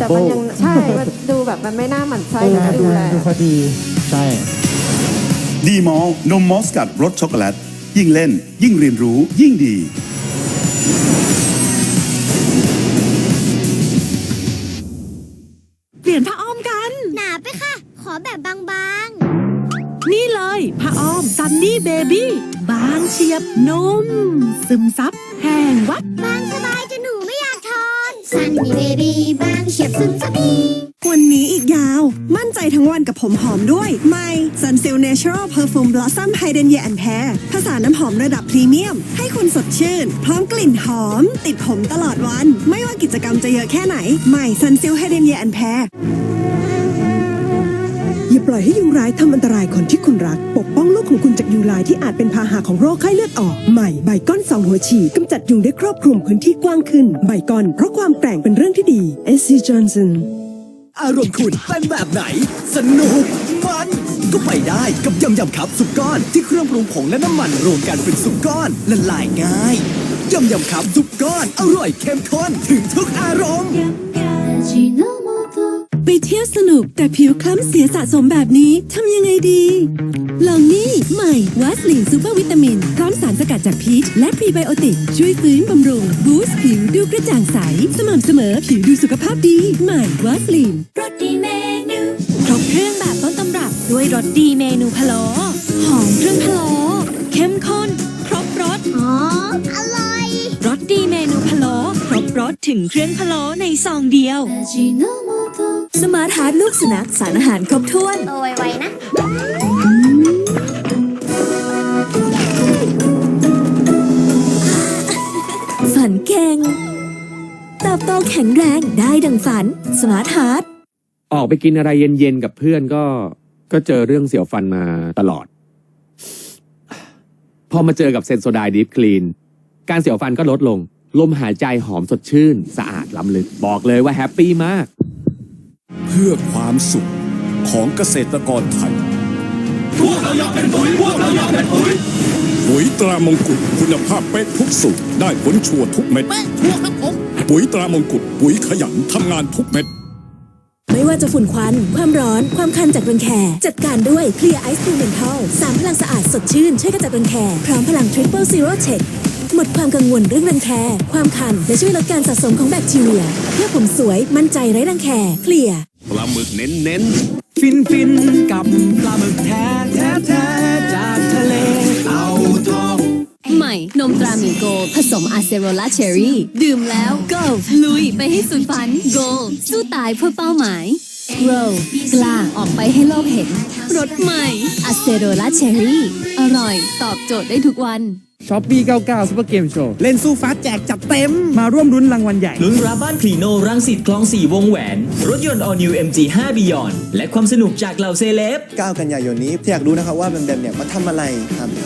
แต่มัน humble ยังใช่มันดูแบบมันไม่น่าหมั่นไส้เออนะดูดูแลดูพอดี ใช่ ดีมอลนมมอสกัดรสช็อกโกแลต ยิ่งเล่น ยิ่งเรียนรู้ยิ่งดี เปลี่ยนผ้าอ้อมกัน หนาไปค่ะ ขอแบบบางนี่เลยผ้าอ้อมซันนี่เบบี้บางเฉียบนุ่ม ซึมซับแห้งวับ ๆ บางสบายจนหนูไม่อยาก มีเบบี้บางเฉียบซึมซับดีวันนี้อีกยาว มั่นใจทั้งวันกับผมหอมด้วยไม่ Sunsilk Natural Perfume Blossom Hidden Year and Pair ผสานน้ำหอมระดับพรีเมียม ให้คุณสดชื่น พร้อมกลิ่นหอม ติดผมตลอดวัน ไม่ว่ากิจกรรมจะเยอะแค่ไหน ใหม่ Sunsilk Hidden Year and Pair อย่าปล่อยให้ยุงร้ายทำอันตรายคนที่คุณรัก ปกป้องลูกของคุณจากยุงลายที่อาจเป็นพาหะของโรคไข้เลือดออก ใหม่ใบก้อนสองหัวฉีดกำจัดยุงได้ครอบคลุมพื้นที่กว้างขึ้น ใบก้อนเพราะความแกร่งเป็นเรื่องที่ดี SC Johnson อารมณ์คุณเป็นแบบไหน สนุกมัน ก็ไปได้กับยำยำครับสุกก้อนที่เครื่องปรุงผงและน้ำมันรวมกันเป็นสุกก้อนละลายง่ายยำยำครับสุกก้อนอร่อยเข้มข้นถึงทุกอารมณ์ ไปเที่ยวสนุกแต่ผิวคล้ำเสียสะสมแบบนี้ทำยังไงดี ลองนี่ใหม่วัสลินซูเปอร์วิตามิน พร้อมสารสกัดจากพีชและพรีไบโอติก ช่วยฟื้นบำรุง บูสต์ผิวดูกระจ่างใส สม่ำเสมอผิวดูสุขภาพดี ใหม่วัสลินรสดีเมนูครบเครื่องแบบต้นตำรับด้วยรสดีเมนูพะโล้หอมเครื่องพะโล้เข้มข้น ครบรสอ๋ออร่อยรสดีเมนูพะโล้ครบรสถึงเครื่องพะโล้ในซองเดียว สมาร์ทฮาร์ดลูกสุนัขสารอาหารครบถ้วน โตไวๆนะ ฝันเก่งเติบโตแข็งแรงได้ดังฝัน สมาร์ทฮาร์ดออกไปกินอะไรเย็นๆกับเพื่อนก็ ก็เจอเรื่องเสียวฟันมาตลอด พอมาเจอกับเซนโซไดดิฟคลีน การเสียวฟันก็ลดลง ลมหายใจหอมสดชื่น สะอาดล้ำลึก บอกเลยว่าแฮปปี้มากเพื่อความสุขของเกษตรกรไทย พวกเราอยากเป็นปุ๋ย พวกเราอยากเป็นปุ๋ย ปุ๋ยตรามงกุฎคุณภาพเป๊ะทุกสูตรได้ผลชัวร์ทุกเม็ดปุ๋ยตรามงกุฎปุ๋ยขยันทำงานทุกเม็ด ไม่ว่าจะฝุ่นควัน ความร้อน ความคันจากรังแค จัดการด้วยเคลียร์ไอซ์ e ูเมนทัลสามพลังสะอาดสดชื่น ช่วยกระจัดรังแค พร้อมพลังทริปเปิลซีโร่เช็คหมดความกังวลเรื่องรังแค ความคัน และช่วยลดการสะสมของแบคทีเรีย เพื่อผมสวยมั่นใจไร้รังแคเคลียร์ ปลาหมึกเน้นฟินฟินกับปลาหมึกแท้แท้แท้จากทะเลเอาทองใหม่ นมตราหมีโกลด์ผสมอะเซโรล่าเชอรี่ ดื่มแล้ว go ลุยไปให้สุดฝัน go สู้ตายเพื่อเป้าหมาย grow กล้าออกไปให้โลกเห็นรสใหม่อะเซโรล่าเชอรี่ อร่อยตอบโจทย์ได้ทุกวันช้อปปี้99ซุปเปอร์เกมโชว์เล่นสู้ฟ้าแจกจัดเต็ม มาร่วมรุ้นรางวัลใหญ่ ลุ้นรับบ้านคลีโนรังสิตคลองสี่วงแหวน รถยนต์ All New MG 5 Beyond และความสนุกจากเหล่าเซเลบ 9 กันยายนนี้อยากรู้นะครับว่าแบมแบมเนี่ยมาทำอะไรทำ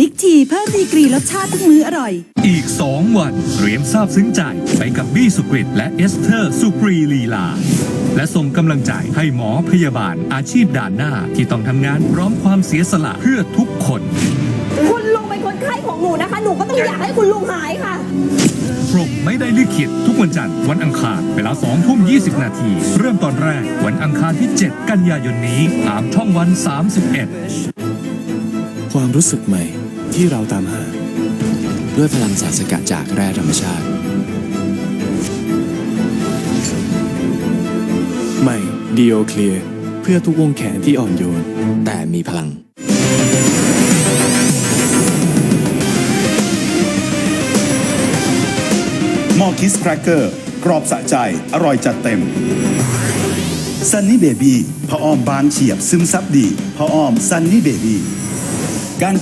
ดิกทีเพิ่มดีกรีรสชาติทุกมื้ออร่อย อีก 2 วันเตรียมทราบซึ้งใจไปกับบี้สุกริตและเอสเธอร์สุปรีลีลา และส่งกำลังใจให้หมอพยาบาลอาชีพด่านหน้าที่ต้องทำงานพร้อมความเสียสละเพื่อทุกคน คุณลุงเป็นคนไข้ของหนูนะคะ หนูก็ต้องอยากให้คุณลุงหายค่ะพรหมไม่ได้ลิขิตทุกวันจันทร์วันอังคารเวลา2ทุ่ม20 นาที เริ่มตอนแรกวันอังคารที่ 7 กันยายนนี้ตามช่องวัน 31 ความรู้สึกใหม่ ที่เราตามหา ด้วยพลังสารสกัดจากแร่ธรรมชาติ ใหม่ดีโอเคลียเพื่อทุกวงแขนที่อ่อนโยน แต่มีพลัง มอคิสแครกเกอร์กรอบสะใจ อร่อยจัดเต็มซันนี่เบบี้พออ้อมบางเฉียบซึมซับดีพออ้อมซันนี่เบบี้